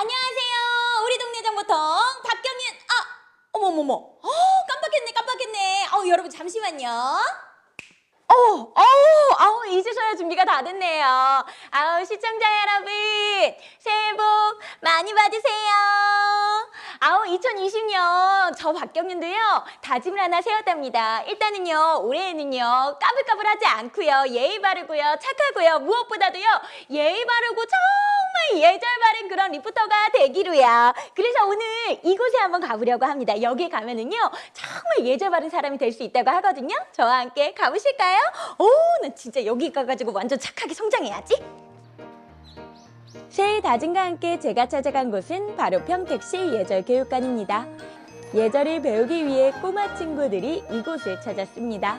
안녕하세요. 우리 동네 정보통 박경윤. 아, 어머머머. 어, 깜빡했네, 깜빡했네. 어, 여러분 잠시만요. 어, 어, 어, 이제서야 준비가 다 됐네요. 아우, 시청자 여러분, 새해 복 많이 받으세요. 아우, 2020년 저 박경윤도요, 다짐을 하나 세웠답니다. 일단은요, 올해에는요, 까불까불하지 않고요, 예의 바르고요, 착하고요, 무엇보다도요, 예의 바르고 정말 예절 바른 그런 리포터가 되기로요. 그래서 오늘 이곳에 한번 가보려고 합니다. 여기 가면은요, 정말 예절 바른 사람이 될 수 있다고 하거든요. 저와 함께 가보실까요? 오, 나 진짜 여기 가가지고 완전 착하게 성장해야지. 새해 다짐과 함께 제가 찾아간 곳은 바로 평택시 예절교육관입니다. 예절을 배우기 위해 꼬마 친구들이 이곳을 찾았습니다.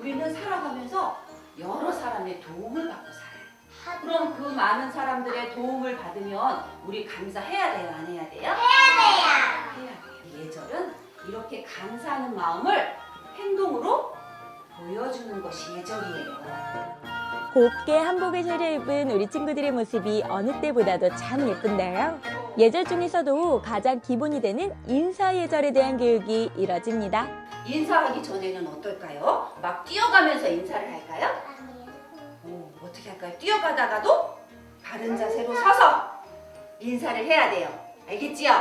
우리는 살아가면서 여러 사람의 도움을 받고 살아요. 그럼 그 많은 사람들의 도움을 받으면 우리 감사해야 돼요, 안 해야 돼요? 해야 돼요. 해야 돼요. 예절은 이렇게 감사하는 마음을 행동으로 보여주는 것이 예절이에요. 곱게 한복을 차려입은 우리 친구들의 모습이 어느 때보다도 참 예쁜데요. 예절 중에서도 가장 기본이 되는 인사 예절에 대한 교육이 이뤄집니다. 인사하기 전에는 어떨까요? 막 뛰어가면서 인사를 할까요? 오, 어떻게 할까요? 뛰어가다가도 바른 자세로 서서 인사를 해야 돼요. 알겠지요?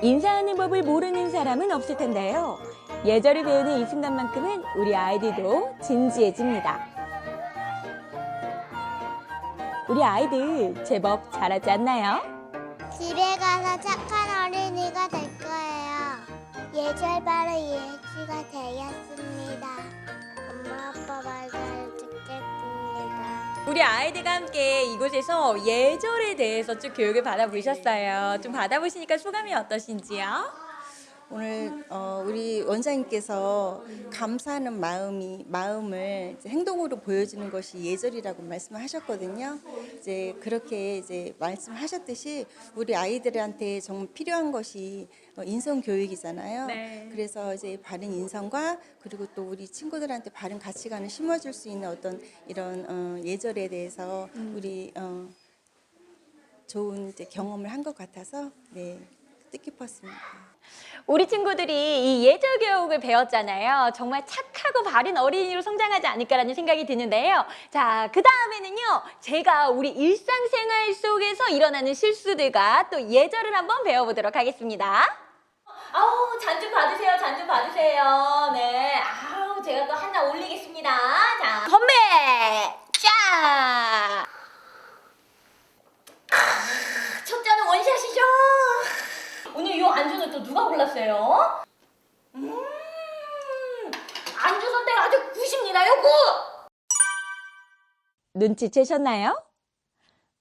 인사하는 법을 모르는 사람은 없을 텐데요. 예절을 배우는 이 순간만큼은 우리 아이들도 진지해집니다. 우리 아이들 제법 잘하지 않나요? 집에 가서 착한 어린이가 될 거예요. 예절 바로 예지가 되었습니다. 엄마 아빠 말잘 듣겠습니다. 우리 아이들과 함께 이곳에서 예절에 대해서 쭉 교육을 받아보셨어요. 좀 받아보시니까 소감이 어떠신지요? 오늘 어, 우리 원장님께서 감사하는 마음이 마음을 행동으로 보여주는 것이 예절이라고 말씀하셨거든요. 이제 그렇게 이제 말씀하셨듯이 우리 아이들한테 정말 필요한 것이 어, 인성 교육이잖아요. 네. 그래서 이제 바른 인성과 그리고 또 우리 친구들한테 바른 가치관을 심어줄 수 있는 어떤 이런 어, 예절에 대해서 우리 어, 좋은 이제 경험을 한 것 같아서 네 뜻깊었습니다. 우리 친구들이 이 예절 교육을 배웠잖아요. 정말 착하고 바른 어린이로 성장하지 않을까라는 생각이 드는데요. 자, 그 다음에는요. 제가 우리 일상생활 속에서 일어나는 실수들과 또 예절을 한번 배워보도록 하겠습니다. 아우, 잔 좀 받으세요. 잔 좀 받으세요. 네. 아우, 제가 또 하나 올리겠습니다. 자, 건배! 자! 아, 첫 잔은 원샷이죠? 오늘 이 안주는 또 누가 골랐어요? 음, 안주 선택 아주 굿입니다, 요구! 눈치채셨나요?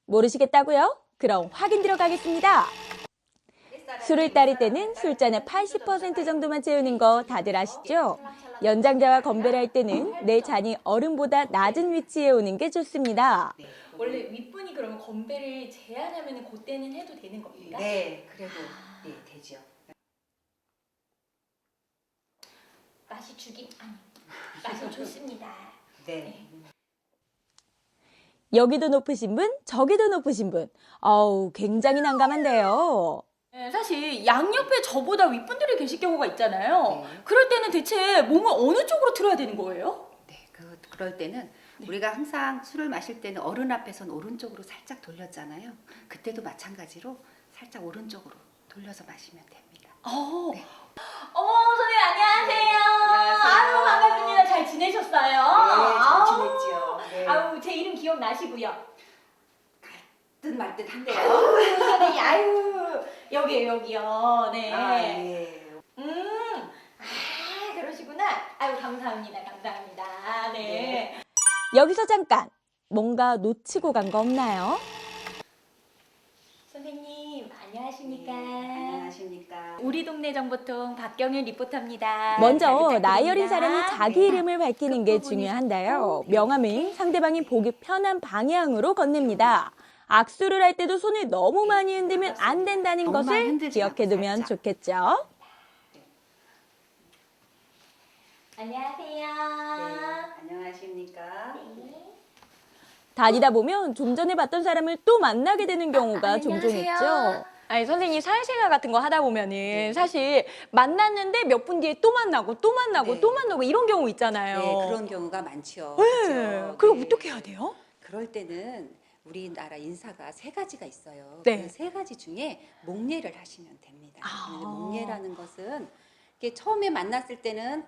모르시겠다고요? 그럼 확인 들어가겠습니다. 술을 따를 때는 술잔의 80% 정도만 채우는 거 다들 아시죠? 연장자와 건배를 할 때는 내 잔이 얼음보다 낮은 위치에 오는 게 좋습니다. 원래 윗분이 그러면 건배를 제한하면 그때는 해도 되는 겁니까? 네, 그래도 네, 되죠. 맛이 죽인 아니 맛이 좋습니다. 네. 여기도 높으신 분, 저기도 높으신 분. 어우, 굉장히 난감한데요. 네, 사실 양옆에 저보다 윗분들이 계실 경우가 있잖아요. 네. 그럴 때는 대체 몸을 어느 쪽으로 틀어야 되는 거예요? 네, 그, 그럴 때는 우리가 항상 술을 마실 때는 어른 앞에선 오른쪽으로 살짝 돌렸잖아요. 그때도 마찬가지로 살짝 오른쪽으로 돌려서 마시면 됩니다. 어, 네. 어머, 선생님 안녕하세요. 안녕하세요. 아유, 반갑습니다. 잘 지내셨어요? 아우, 네. 아우, 제 이름 기억나시고요. 뜻 말듯 한데요. 선생님, 아유, 여기요, 여기요. 네. 아, 예. 음, 아, 그러시구나. 아유, 감사합니다. 감사합니다. 네. 여기서 잠깐. 뭔가 놓치고 간 거 없나요? 선생님, 안녕하십니까? 안녕하십니까. 우리 동네 정보통 박경윤 리포터입니다. 잘 먼저. 나이 어린 사람이 자기 네. 이름을 밝히는 게 중요한데요. 명함은 상대방이 보기 편한 방향으로 건넵니다. 악수를 할 때도 손을 너무 많이 흔들면 안 된다는 것을 기억해두면. 좋겠죠. 네, 안녕하세요. 네, 안녕하십니까. 다니다 보면 좀 전에 봤던 사람을 또 만나게 되는 경우가 아, 종종. 있죠. 아니 선생님 사회생활 같은 거 하다 보면은 사실 만났는데 몇 분 뒤에 또 만나고 또 만나고 네. 또 만나고 이런 경우 있잖아요. 네, 그런 경우가 많죠. 네. 그죠? 그럼 네. 어떻게 해야 돼요? 그럴 때는 우리나라 인사가 세 가지가 있어요. 네. 그 세 가지 중에 목례를 하시면 됩니다. 아. 근데 목례라는 것은 이게 처음에 만났을 때는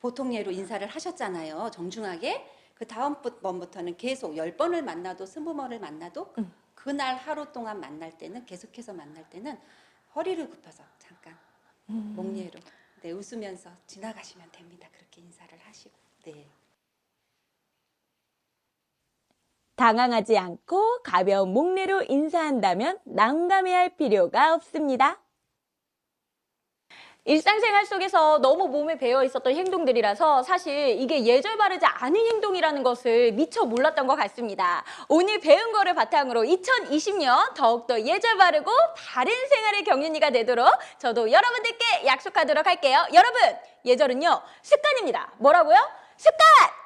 보통 예로 인사를 하셨잖아요. 정중하게. 그 다음 번부터는 계속 열 번을 만나도 스무 번을 만나도 음. 그날 하루 동안 만날 때는 계속해서 만날 때는 허리를 굽혀서 잠깐 음. 목례로 네, 웃으면서 지나가시면 됩니다. 그렇게 인사를 하시고. 네. 당황하지 않고 가벼운 목례로 인사한다면 난감해할 필요가 없습니다. 일상생활 속에서 너무 몸에 배어 있었던 행동들이라서 사실 이게 예절 바르지 않은 행동이라는 것을 미처 몰랐던 것 같습니다. 오늘 배운 거를 바탕으로 2020년 더욱더 예절 바르고 바른 생활의 경륜이가 되도록 저도 여러분들께 약속하도록 할게요. 여러분, 예절은요, 습관입니다. 뭐라고요? 습관!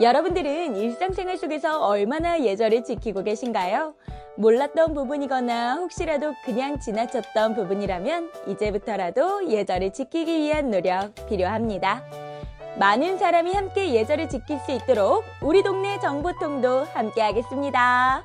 여러분들은 일상생활 속에서 얼마나 예절을 지키고 계신가요? 몰랐던 부분이거나 혹시라도 그냥 지나쳤던 부분이라면 이제부터라도 예절을 지키기 위한 노력 필요합니다. 많은 사람이 함께 예절을 지킬 수 있도록 우리 동네 정보통도 함께 하겠습니다.